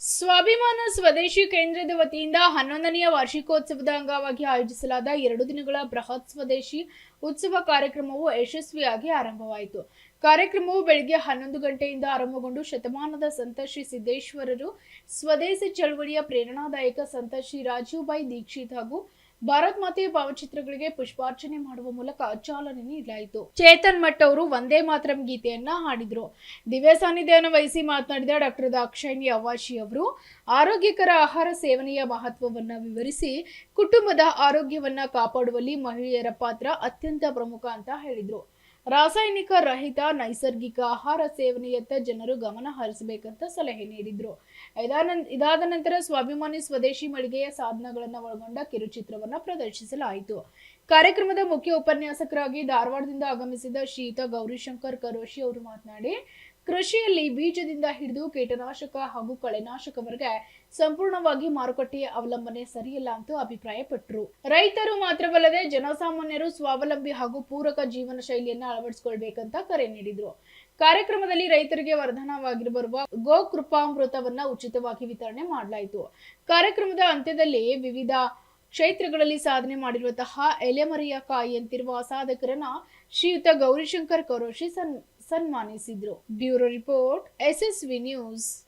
ಸ್ವಾಭಿಮಾನ ಸ್ವದೇಶಿ ಕೇಂದ್ರದ ವತಿಯಿಂದ ಹನ್ನೊಂದನೆಯ ವಾರ್ಷಿಕೋತ್ಸವದ ಅಂಗವಾಗಿ ಆಯೋಜಿಸಲಾದ ಎರಡು ದಿನಗಳ ಬೃಹತ್ ಸ್ವದೇಶಿ ಉತ್ಸವ ಕಾರ್ಯಕ್ರಮವು ಯಶಸ್ವಿಯಾಗಿ ಆರಂಭವಾಯಿತು. ಕಾರ್ಯಕ್ರಮವು ಬೆಳಗ್ಗೆ ಹನ್ನೊಂದು ಗಂಟೆಯಿಂದ ಆರಂಭಗೊಂಡು ಶತಮಾನದ ಸಂತ ಶ್ರೀ ಸಿದ್ದೇಶ್ವರರು, ಸ್ವದೇಶಿ ಚಳವಳಿಯ ಪ್ರೇರಣಾದಾಯಕ ಸಂತ ಶ್ರೀ ರಾಜೀವ್ಭಾಯಿ ದೀಕ್ಷಿತ್ ಹಾಗೂ ಭಾರತ್ ಮಾತೆಯ ಭಾವಚಿತ್ರಗಳಿಗೆ ಪುಷ್ಪಾರ್ಚನೆ ಮಾಡುವ ಮೂಲಕ ಚಾಲನೆ ನೀಡಲಾಯಿತು. ಚೇತನ್ ಮಠ್ ಅವರು ಒಂದೇ ಮಾತರಂ ಗೀತೆಯನ್ನ ಹಾಡಿದ್ರು. ದಿವ್ಯ ಸಾನ್ನಿಧ್ಯವನ್ನು ವಹಿಸಿ ಮಾತನಾಡಿದ ಡಾಕ್ಟರ್ ದಾಕ್ಷಾಯಿಣಿ ಅವಾಶಿ ಅವರು, ಆರೋಗ್ಯಕರ ಆಹಾರ ಸೇವನೆಯ ಮಹತ್ವವನ್ನ ವಿವರಿಸಿ, ಕುಟುಂಬದ ಆರೋಗ್ಯವನ್ನ ಕಾಪಾಡುವಲ್ಲಿ ಮಹಿಳೆಯರ ಪಾತ್ರ ಅತ್ಯಂತ ಪ್ರಮುಖ ಅಂತ ಹೇಳಿದ್ರು. ರಾಸಾಯನಿಕ ರಹಿತ ನೈಸರ್ಗಿಕ ಆಹಾರ ಸೇವನೆಯತ್ತ ಜನರು ಗಮನ ಹರಿಸಬೇಕಂತ ಸಲಹೆ ನೀಡಿದ್ರು. ಇದಾದ ನಂತರ ಸ್ವಾಭಿಮಾನಿ ಸ್ವದೇಶಿ ಮಳಿಗೆಯ ಸಾಧನಗಳನ್ನು ಒಳಗೊಂಡ ಕಿರುಚಿತ್ರವನ್ನ ಪ್ರದರ್ಶಿಸಲಾಯಿತು. ಕಾರ್ಯಕ್ರಮದ ಮುಖ್ಯ ಉಪನ್ಯಾಸಕರಾಗಿ ಧಾರವಾಡದಿಂದ ಆಗಮಿಸಿದ ಶ್ರೀಯುತ ಗೌರಿಶಂಕರ್ ಕರೋಶಿ ಅವರು ಮಾತನಾಡಿ, ಕೃಷಿಯಲ್ಲಿ ಬೀಜದಿಂದ ಹಿಡಿದು ಕೀಟನಾಶಕ ಹಾಗೂ ಕಳೆನಾಶಕವರೆಗೆ ಸಂಪೂರ್ಣವಾಗಿ ಮಾರುಕಟ್ಟೆಯ ಅವಲಂಬನೆ ಸರಿಯಲ್ಲ ಅಂತ ಅಭಿಪ್ರಾಯಪಟ್ಟರು ರೈತರು ಮಾತ್ರವಲ್ಲದೆ ಜನಸಾಮಾನ್ಯರು ಸ್ವಾವಲಂಬಿ ಹಾಗೂ ಪೂರಕ ಜೀವನ ಶೈಲಿಯನ್ನ ಅಳವಡಿಸಿಕೊಳ್ಬೇಕಂತ ಕರೆ ನೀಡಿದ್ರು. ಕಾರ್ಯಕ್ರಮದಲ್ಲಿ ರೈತರಿಗೆ ವರ್ಧನವಾಗಿರುವ ಗೋ ಕೃಪಾಮೃತವನ್ನ ಉಚಿತವಾಗಿ ವಿತರಣೆ ಮಾಡಲಾಯಿತು. ಕಾರ್ಯಕ್ರಮದ ಅಂತ್ಯದಲ್ಲಿ ವಿವಿಧ ಕ್ಷೇತ್ರಗಳಲ್ಲಿ ಸಾಧನೆ ಮಾಡಿರುವಂತಹ ಎಲೆಮರೆಯ ಕಾಯಿಯಂತಿರುವ ಸಾಧಕರನ್ನ ಶ್ರೀಯುತ ಗೌರಿಶಂಕರ್ ಕರೋಶಿ ಸನ್, ಸನ್ಮಾನಿಸಿದ್ರು. Bureau report, SSV news.